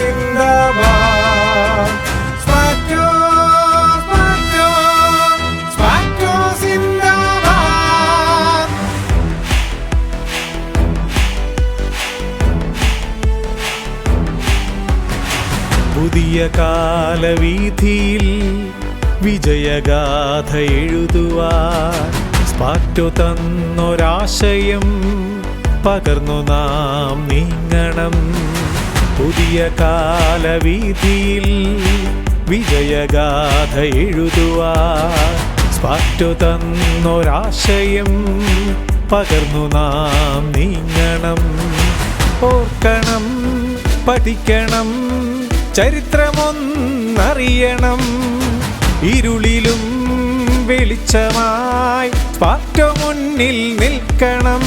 സിന്ദാബാദ് സിന്ദാബാദ് പുതിയ കാലവീഥിയിൽ വിജയഗാഥ എഴുതുവാൻ സ്പാറ്റോ തന്നൊരാശയം പകർന്നു നാം നീങ്ങണം. പുതിയ കാലവീതിയിൽ വിജയഗാഥ എഴുതുവാ സ്പാറ്റു തന്നൊരാശയം പകർന്നു നാം നീങ്ങണം. ഓർക്കണം പഠിക്കണം ചരിത്രമൊന്നറിയണം. ഇരുളിലും വെളിച്ചമായി പാറ്റ മുന്നിൽ നിൽക്കണം.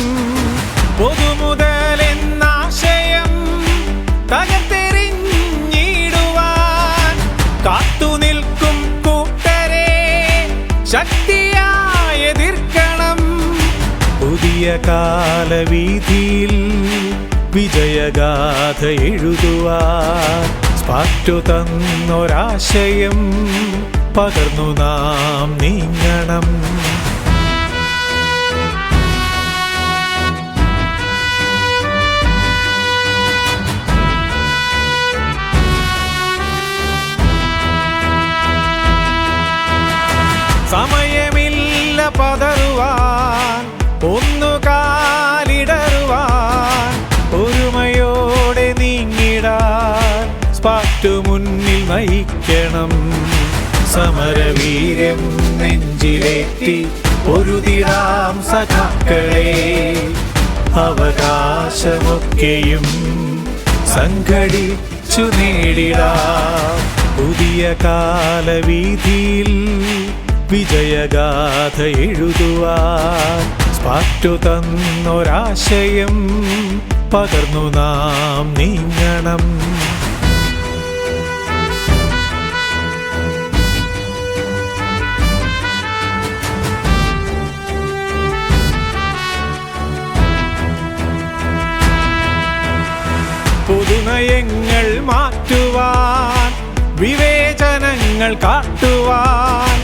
ശക്തിയായി എതിർക്കണം. പുതിയ കാലവീതിയിൽ വിജയഗാഥ എഴുതുവാൻ സ്പാറ്റു തന്നൊരാശയം പകർന്നു നാം നീങ്ങണം. സമയമില്ല പതറുവാൻ ഒന്നു കാലിടറുവാൻ ഒരുമയോടെ നീങ്ങിടാൻ സ്പാറ്റു മുന്നിൽ നയിക്കണം. സമരവീര്യം നെഞ്ചിലേറ്റി പൊരുതിടാം സഖാക്കളെ. അവകാശമൊക്കെയും സംഘടിച്ചു നേടിടാം. പുതിയ കാലവീതിയിൽ വിജയഗാഥ എഴുതുവാൻ സ്പാറ്റു തന്നൊരാശയം പകർന്നു നാം നീങ്ങണം. പുതുനയങ്ങൾ മാറ്റുവാൻ വിവേചനങ്ങൾ കാട്ടുവാൻ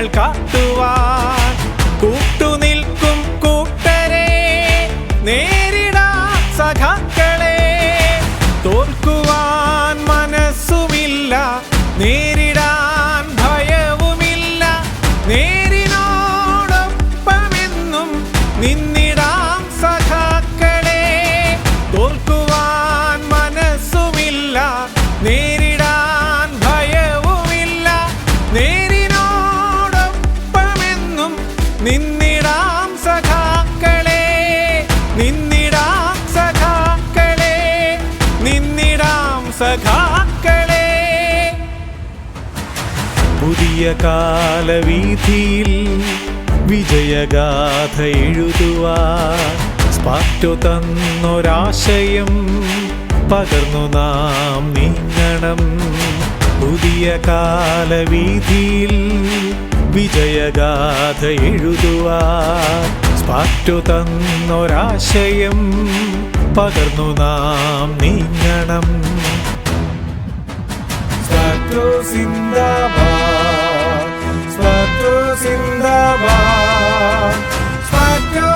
വിവേചനങ്ങൾ കാട്ടുവാൻ സഖാക്കളെ പുതിയ കാലവീതിയിൽ വിജയഗാഥ എഴുതുവാൻ സ്പാറ്റോ തന്നൊരാശയം പകർന്നു നാം നീങ്ങണം. പുതിയ കാലവീതിയിൽ വിജയഗാഥ എഴുതുവാൻ സ്പാറ്റു തന്നൊരാശയം പകർന്നു നാം നീങ്ങണം. സ്പാറ്റോ സിന്ദാബാദ് സ്പാറ്റോ സിന്ദാബാദ് സ്പാറ്റോ